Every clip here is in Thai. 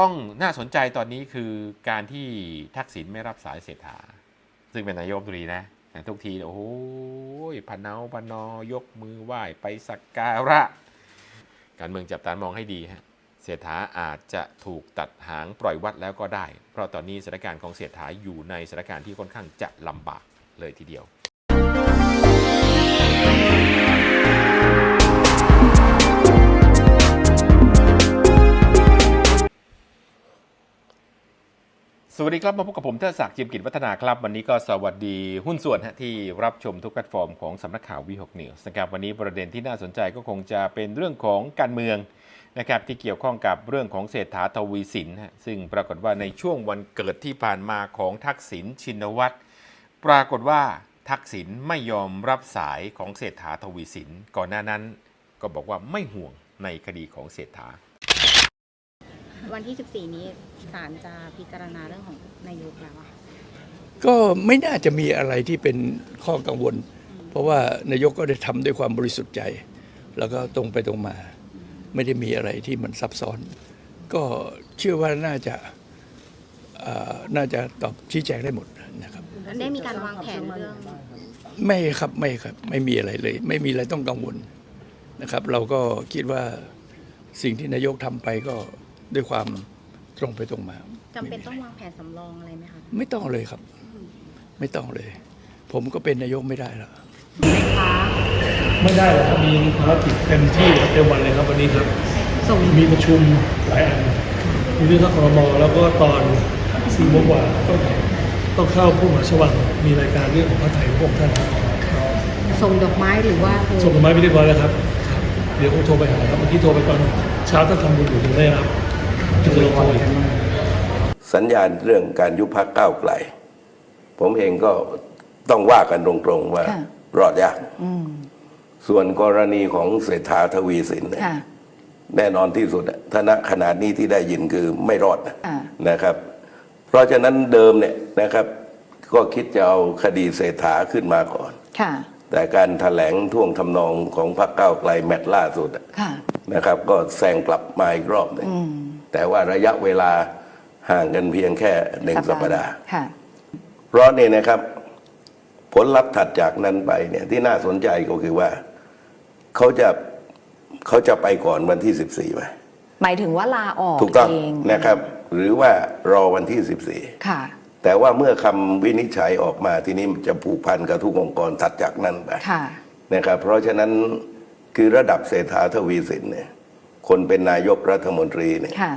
ต้องน่าสนใจตอนนี้คือการที่ทักษิณไม่รับสายเศรษฐา ซึ่งเป็นนายกตรีนะทุกทีโอ้โหพะเนาพะนอยกมือไหว้ไปสักการะ การเมืองจับตามองให้ดีฮะเศรษฐาอาจจะถูกตัดหางปล่อยวัดแล้วก็ได้ เพราะตอนนี้สถานการณ์ของเศรษฐาอยู่ในสถานการณ์ที่ค่อนข้างจะลำบากเลยทีเดียว สวัสดีครับมาพบกับผมเทศศักดิ์จิมกิจวัฒนาครับ วันนี้ก็สวัสดีหุ้นส่วนที่รับชมทุกแพลตฟอร์มของสำนักข่าววีหกนิวส์นะครับวันนี้ประเด็นที่น่าสนใจก็คงจะเป็นเรื่องของการเมืองนะครับที่เกี่ยวข้องกับเรื่องของเศรษฐาทวีสินซึ่งปรากฏว่าในช่วงวันเกิดที่ผ่านมาของทักษิณชินวัตรปรากฏว่าทักษิณไม่ยอมรับสายของเศรษฐาทวีสินก่อนหน้านั้นก็บอกว่าไม่ห่วงในคดีของเศรษฐา วันที่ 14 นี้ศาลจะพิจารณาเรื่องของนายกแล้วอะค่ะก็ไม่น่าจะมีอะไรที่เป็นข้อกังวล เพราะว่านายกก็ได้ทำด้วยความบริสุทธิ์ใจ แล้วก็ตรงไปตรงมา ไม่ได้มีอะไรที่มันซับซ้อน ก็เชื่อว่าน่าจะเอ่อน่าจะตอบชี้แจงได้หมดนะครับ ได้มีการวางแผนเรื่องไม่ครับไม่ครับไม่มีอะไรเลย ไม่มีอะไรต้องกังวลนะครับ เราก็คิดว่าสิ่งที่นายกทำไปก็ ด้วยความตรงไปตรงมาจำเป็นต้องวางแผนสำรองอะไรไหมคะไม่ต้องเลยครับ ไม่ต้องเลย ผมก็เป็นนายกไม่ได้แล้วไม่ได้หรอกครับมีภารกิจเต็มที่เต็มวันเลยครับวันนี้ครับส่งมีประชุมหลายอันมีเรื่องข้อครมแล้วก็ตอนสี่โมงกว่าต้องต้องเข้าผู้มหาชวังมีรายการเรื่องของพระไทยของพระองค์ท่านครับส่งดอกไม้หรือว่าโทรส่งกันมาไม่เรียบร้อยแล้วครับครับเดี๋ยวคงโทรไปหาครับเมื่อกี้โทรไปตอนเช้าถ้าทำบุญอยู่ถึงได้รับ จึงจะลงโทรอีกสัญญาณเรื่องการยุบพักก้าวไกล ผมเองก็ต้องว่ากันตรงๆว่าค่ะรอดยากส่วนกรณีของเศรษฐาทวีสินเนี่ยค่ะแน่นอนที่สุดอะถ้าณขนาดนี้ที่ได้ยินคือไม่รอดนะอ่านะครับ เพราะฉะนั้นเดิมเนี่ยนะครับ ก็คิดจะเอาคดีเศรษฐาขึ้นมาก่อนค่ะแต่การถแถลงท่วงทำนองของพรรคก้าวไกลแมตช์ล่าสุดอะค่ะนะครับ ก็แซงกลับมาอีกรอบหนึ่ง แต่ว่าระยะเวลาห่างกันเพียงแค่หนึ่งสัปดาห์ค่ะเพราะนี่นะครับ ผลลัพธ์ถัดจากนั้นไปเนี่ยที่น่าสนใจก็คือว่าเขาจะเขาจะไปก่อนวันที่สิบสี่ไหมหมายถึงว่าลาออกถูกต้องเองนะครับ หรือว่ารอวันที่สิบสี่ค่ะแต่ว่าเมื่อคำวินิจฉัยออกมาทีนี้มันจะผูกพันกับทุกองค์กรถัดจากนั้นไปค่ะนะครับ เพราะฉะนั้นคือระดับเศรษฐาทวีสินเนี่ย คนเป็นนายกรัฐมนตรีเนี่ยค่ะ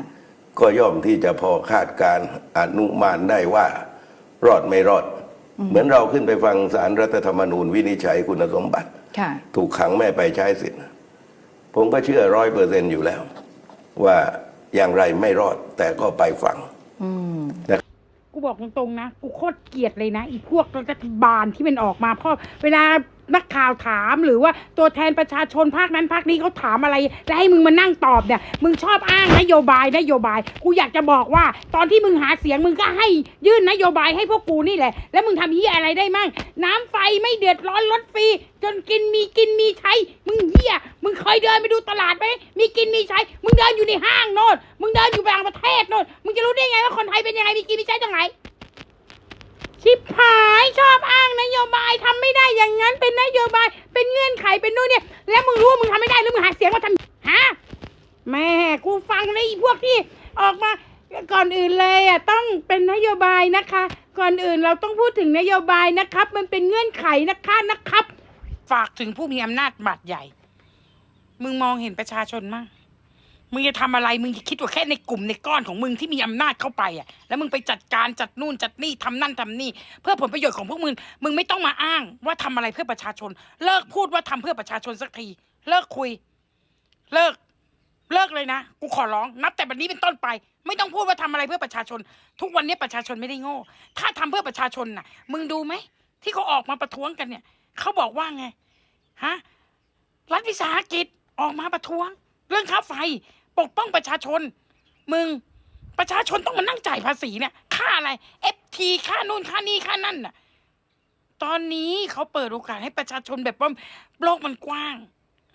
ก็ย่อมที่จะพอคาดการณ์อนุมานได้ว่า รอดไม่รอด เหมือนเราขึ้นไปฟังสารรัฐธรรมนูญวินิจฉัยคุณสมบัติค่ะถูกขังไม่ไปใช้สิทธิ์ผมก็เชื่อร้อยเปอร์เซนอยู่แล้ว ว่าอย่างไรไม่รอดแต่ก็ไปฟังกูบอกตรงๆนะ กูโคตรเกลียดเลยนะอีพวกรัฐบาลที่มันออกมาเพราะเวลา นักข่าวถามหรือว่าตัวแทนประชาชนภาคนั้นภาคนี้เขาถามอะไร แล้วให้มึงมานั่งตอบเนี่ย มึงชอบอ้างนโยบายนโยบายกูอยากจะบอกว่า ตอนที่มึงหาเสียงมึงก็ให้ยื่นนโยบายให้พวกกูนี่แหละ แล้วมึงทำเหี้ยอะไรได้มั่งน้ำไฟไม่เดือดร้อนรถฟรีจนกินมีกินมีใช้มึงเหี้ยมึงเคยเดินไปดูตลาดไหมมีกินมีใช้ มึงเดินอยู่ในห้างโน่นมึงเดินอยู่ต่างประเทศโน่นมึงจะรู้ได้ไงว่าคนไทยเป็นยังไงมีกินมีใช้ตรงไหนชิบ อย่างนั้นเป็นนโยบาย เป็นเงื่อนไขเป็นนู่นเนี่ย แล้วมึงรู้ว่ามึงทำไม่ได้หรือมึงหาเสียงมาทำฮะแม่กูฟังเลยพวกที่ออกมาก่อนอื่นเลยอะต้องเป็นนโยบายนะคะ ก่อนอื่นเราต้องพูดถึงนโยบายนะครับ มันเป็นเงื่อนไขนะคะนะครับ ฝากถึงผู้มีอำนาจบาดใหญ่ มึงมองเห็นประชาชนมั่ง มึงจะทำอะไรมึงจะคิดว่าแค่ในกลุ่มในก้อนของมึงที่มีอำนาจเข้าไปอะ แล้วมึงไปจัดการจัดนู่นจัดนี่ทำนั่นทำนี่ เพื่อผลประโยชน์ของพวกมึง มึงไม่ต้องมาอ้างว่าทำอะไรเพื่อประชาชน เลิกพูดว่าทำเพื่อประชาชนสักที เลิกคุย เลิก เลิกเลยนะกูขอร้องนับแต่บัดนี้เป็นต้นไป ไม่ต้องพูดว่าทำอะไรเพื่อประชาชน ทุกวันนี้ประชาชนไม่ได้โง่ ถ้าทำเพื่อประชาชนน่ะ มึงดูไหมที่เขาออกมาประท้วงกันเนี่ยเขาบอกว่าไงฮะรัฐวิสาหกิจออกมาประท้วง เรื่องค่าไฟ ปกป้องประชาชน มึงประชาชนต้องมานั่งจ่ายภาษีเนี่ยค่าอะไร FT ค่านู่นค่านี่ค่านั่นน่ะ ตอนนี้เขาเปิดโอกาสให้ประชาชนแบบว่าโลกมันกว้าง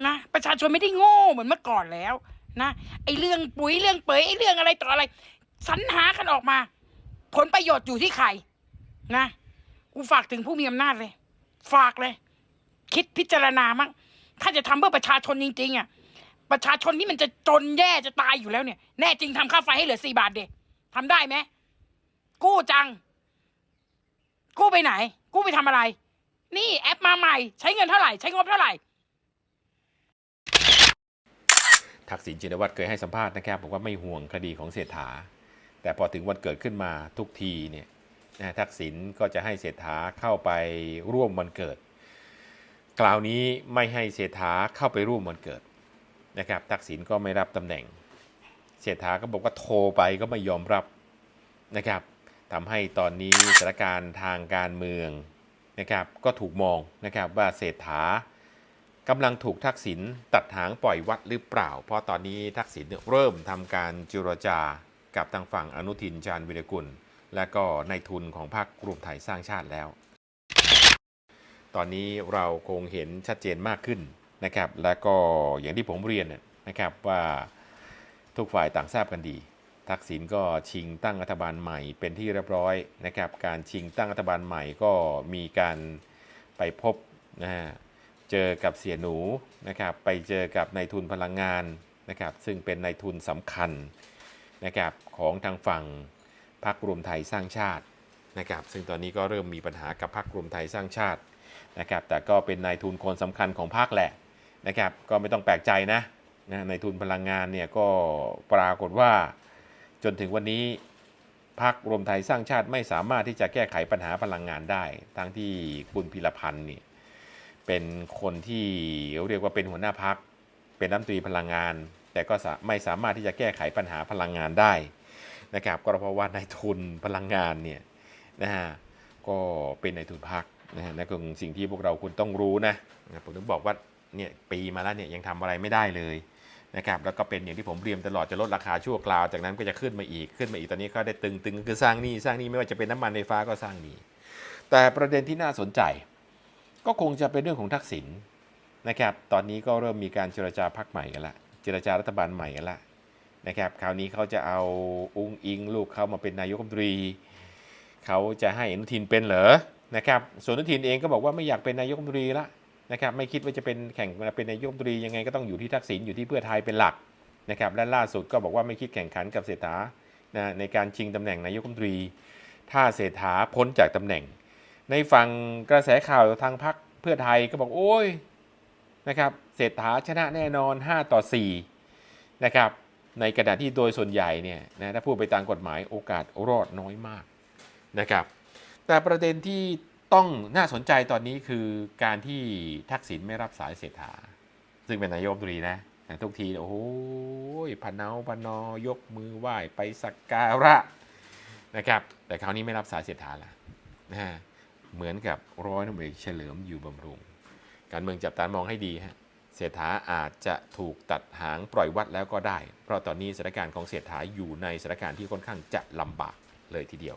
นะประชาชนไม่ได้โง่เหมือนเมื่อก่อนแล้วนะไอเรื่องปุ๋ยเรื่องเปยไอเรื่องอะไรต่ออะไรสรรหากันออกมา ผลประโยชน์อยู่ที่ใครนะกูฝากถึงผู้มีอำนาจเลย ฝากเลย คิดพิจารณามั้งถ้าจะทำเพื่อประชาชนจริงๆอะ ประชาชนนี่มันจะจนแย่จะตายอยู่แล้วเนี่ย แน่จริงทำค่าไฟให้เหลือสี่บาทเด็ทำได้ไหมกู้จัง กู้ไปไหน กู้ไปทำอะไร นี่แอปมาใหม่ ใช้เงินเท่าไหร่ ใช้งบเท่าไหร่ทักษิณชินวัตรเคยให้สัมภาษณ์นะครับบอกว่าไม่ห่วงคดีของเศรษฐา แต่พอถึงวันเกิดขึ้นมาทุกทีเนี่ยนะทักษิณก็จะให้เศรษฐาเข้าไปร่วมวันเกิด คราวนี้ไม่ให้เศรษฐาเข้าไปร่วมวันเกิด นะครับทักษิณก็ไม่รับตำแหน่ง เศรษฐาก็บอกว่าโทรไปก็ไม่ยอมรับนะครับทำให้ตอนนี้สถานการณ์ทางการเมืองนะครับก็ถูกมองนะครับว่าเศรษฐากำลังถูกทักษิณตัดหางปล่อยวัดหรือเปล่า เพราะตอนนี้ทักษิณเริ่มทำการเจรจากับทางฝั่งอนุทินชาญวิรกุล และก็ในายทุนของพรรครวมไทยสร้างชาติแล้ว ตอนนี้เราคงเห็นชัดเจนมากขึ้น นะครับ และก็อย่างที่ผมเรียนนะนะครับว่าทุกฝ่ายต่างทราบกันดี ทักษิณก็ชิงตั้งรัฐบาลใหม่เป็นที่เรียบร้อยนะครับ การชิงตั้งรัฐบาลใหม่ก็มีการไปพบนะฮะเจอกับเสียหนูนะครับ ไปเจอกับนายทุนพลังงานนะครับ ซึ่งเป็นนายทุนสำคัญนะครับของทางฝั่งพรรครวมไทยสร้างชาตินะครับ ซึ่งตอนนี้ก็เริ่มมีปัญหากับพรรครวมไทยสร้างชาตินะครับ แต่ก็เป็นนายทุนคนสำคัญของพรรคแหละ นะครับก็ไม่ต้องแปลกใจนะนะนทุนพลังงานเนี่ยก็ปรากฏว่าจนถึงวันนี้พรรครวมไทยสร้างชาติไม่สามารถที่จะแก้ไขปัญหาพลังงานได้ ทั้งที่คุณพิรพันธ์นี่เป็นคนที่เรียกว่าเป็นหัวหน้าพักเป็นรัฐมนตรีพลังงาน แต่ก็ไม่สามารถที่จะแก้ไขปัญหาพลังงานได้นะครับก็เพราะว่านายทุนพลังงานเนี่ยนะฮะก็เป็นนายทุนพักนะฮะนั่นคือสิ่งที่พวกเราควรต้องรู้นะนะผมถึงบอกว่า เนี่ยปีมาแล้วเนี่ยยังทำอะไรไม่ได้เลยนะครับแล้วก็เป็นอย่างที่ผมเรียนตลอดจะลดราคาชั่วคราวจากนั้นก็จะขึ้นมาอีกขึ้นมาอีกตอนนี้ก็ได้ตึงตึงก็คือสร้างหนี้สร้างหนี้ไม่ว่าจะเป็นน้ำมันไฟฟ้าก็สร้างหนี้แต่ประเด็นที่น่าสนใจ ก็คงจะเป็นเรื่องของทักษิณนะครับตอนนี้ก็เริ่มมีการเจรจาพักใหม่กันละเจรจารัฐบาลใหม่กันละนะครับคราวนี้เขาจะเอาอุ้งอิงลูกเขามาเป็นนายกรัฐมนตรีเขาจะให้อนุทินเป็นเหรอนะครับส่วนอนุทินเองก็บอกว่าไม่อยากเป็นนายกรัฐมนตรีละ นะครับไม่คิดว่าจะเป็นแข่งเป็นนายกตรียังไงก็ต้องอยู่ที่ทักษิณอยู่ที่เพื่อไทยเป็นหลักนะครับและล่าสุดก็บอกว่าไม่คิดแข่งขันกับเศรษฐานะในการชิงตำแหน่งนายกรัฐมนตรี ถ้าเศรษฐาพ้นจากตำแหน่ง ในฝั่งกระแสข่าวทางพรรคเพื่อไทยก็บอกโอ้ยนะครับเศรษฐาชนะแน่นอน 5 ต่อ4นะครับในขณะดาษที่โดยส่วนใหญ่เนี่ยนะถ้าพูดไปตามกฎหมายโอกาสรอดน้อยมากนะครับแต่ประเด็นที่ ต้องน่าสนใจตอนนี้คือการที่ทักษิณไม่รับสายเศรษฐา ซึ่งเป็นนายกรัฐมนตรีนะทุกทีโอ้โหพะเนาพนอยกมือไหว้ไปสักการะนะครับ แต่คราวนี้ไม่รับสายเศรษฐาละนะเหมือนกับร้อยตำเอกเฉลิมอยู่บำรุง การเมืองจับตามองให้ดีฮะเศรษฐาอาจจะถูกตัดหางปล่อยวัดแล้วก็ได้ เพราะตอนนี้สถานการณ์ของเศรษฐาอยู่ในสถานการณ์ที่ค่อนข้างจะลำบากเลยทีเดียว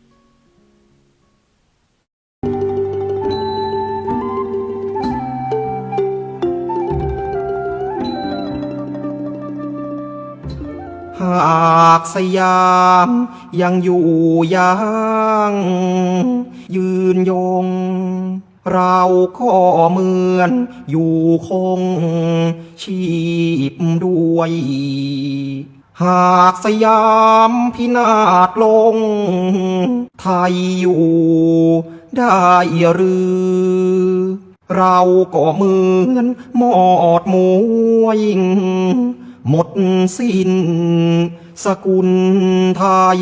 ากสยาม ยังอยู่ยังยืนยง เราก็เหมือนอยู่คงชีพด้วยหากสยามพินาศลง ไทยอยู่ได้หรือ เราก็เหมือนหมอดมวย หมดสิ้นสกุลไทย